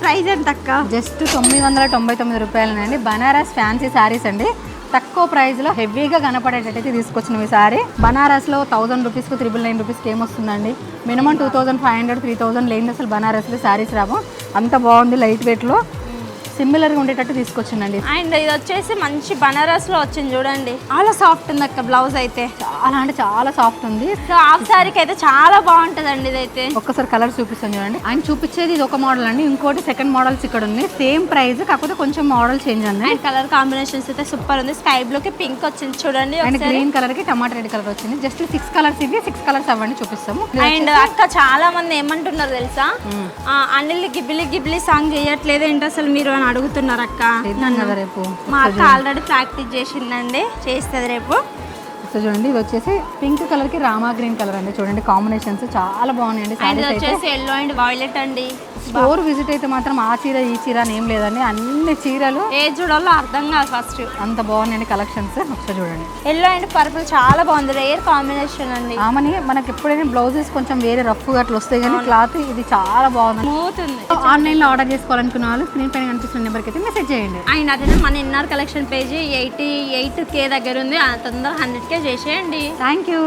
Price ఎంత just తొమ్మిది వందల తొంభై తొమ్మిది రూపాయలనండి. బనారస్ ఫ్యాన్సీ శారీస్ అండి. తక్కువ ప్రైస్లో హెవీగా కనపడేటట్టయితే తీసుకొచ్చినవి ఈ సారీ. బనారస్లో థౌసండ్ రూపీస్కి త్రిబుల్ నైన్ రూపీస్కి ఏమొస్తుందండి? Minimum two thousand five hundred three thousand లేని అసలు బనారస్లో శారీస్ రావు. అంత బాగుంది లైట్ వెయిట్లో సిమిలర్గా ఉండేటట్టు తీసుకొచ్చిందండి. అండ్ ఇది వచ్చేసి మంచి బనారస్లో వచ్చింది చూడండి. చాలా సాఫ్ట్ ఉంది అక్క బ్లౌజ్ అయితే. చాలా అంటే చాలా సాఫ్ట్ ఉంది. సో హాఫ్ సారీకి అయితే చాలా బాగుంటదండి ఇదైతే. ఒక్కసారి కలర్ చూపిస్తాను చూడండి. ఆయన చూపించేది ఇది ఒక మోడల్ అండి. ఇంకోటి సెకండ్ మోడల్స్ ఇక్కడ ఉంది. సేమ్ ప్రైస్ కాకపోతే కొంచెం మోడల్ చేంజ్ అండి. అండ్ కలర్ కాంబినేషన్స్ అయితే సూపర్ ఉంది. స్కై బ్లూ కి పింక్ వచ్చింది చూడండి అండ్ గ్రీన్ కలర్కి టమాటా రెడ్ కలర్ వచ్చింది. జస్ట్ సిక్స్ కలర్స్ ఇవి సిక్స్ కలర్స్ అవ్వండి చూపిస్తాము. అండ్ అక్క చాలా మంది ఏమంటున్నారు తెలుసా? ఆ, అనిల్ గిబిలి గిబిలి సాంగ్ చేయట్లేదు ఏంటి అసలు మీరు అని అడుగుతున్నారు అక్క రేపు. మా అక్క ఆల్రెడీ ప్రాక్టీస్ చేసిందండి. చేస్తుంది రేపు. సో చూడండి ఇది వచ్చేసి పింక్ కలర్కి రామా గ్రీన్ కలర్ అండి. చూడండి కాంబినేషన్స్ చాలా బాగున్నాయండి. వచ్చేసి ఎల్లో అండ్ వైలెట్ అండి. స్టోర్ విజిట్ అయితే మాత్రం ఆ చీర ఈ చీర అని ఏం లేదండి. అన్ని చీరలు ఏ చూడాలో అర్థం కాదు ఫస్ట్. అంత బాగున్నాయండి కలెక్షన్స్. ఒకసారి చూడండి. ఎల్లో అండ్ పర్పుల్ చాలా బాగుంది. రేర్ కాంబినేషన్ అండి. ఆమెని మనకి ఎప్పుడైనా బ్లౌజెస్ కొంచెం వేరే రఫ్గా అట్లా వస్తాయి కానీ క్లాత్ ఇది చాలా బాగుంది. స్మూత్ ఉంది. ఆన్లైన్లో ఆర్డర్ చేసుకోవాలనుకున్న వాళ్ళు స్క్రీన్ పైన కనిపిస్తున్న నెంబర్కి అయితే మెసేజ్ చేయండి. అండ్ అదే మన inner collection page eighty eight K దగ్గర ఉంది. ఆ తొందర హండ్రెడ్ కే చేసేయండి. Thank you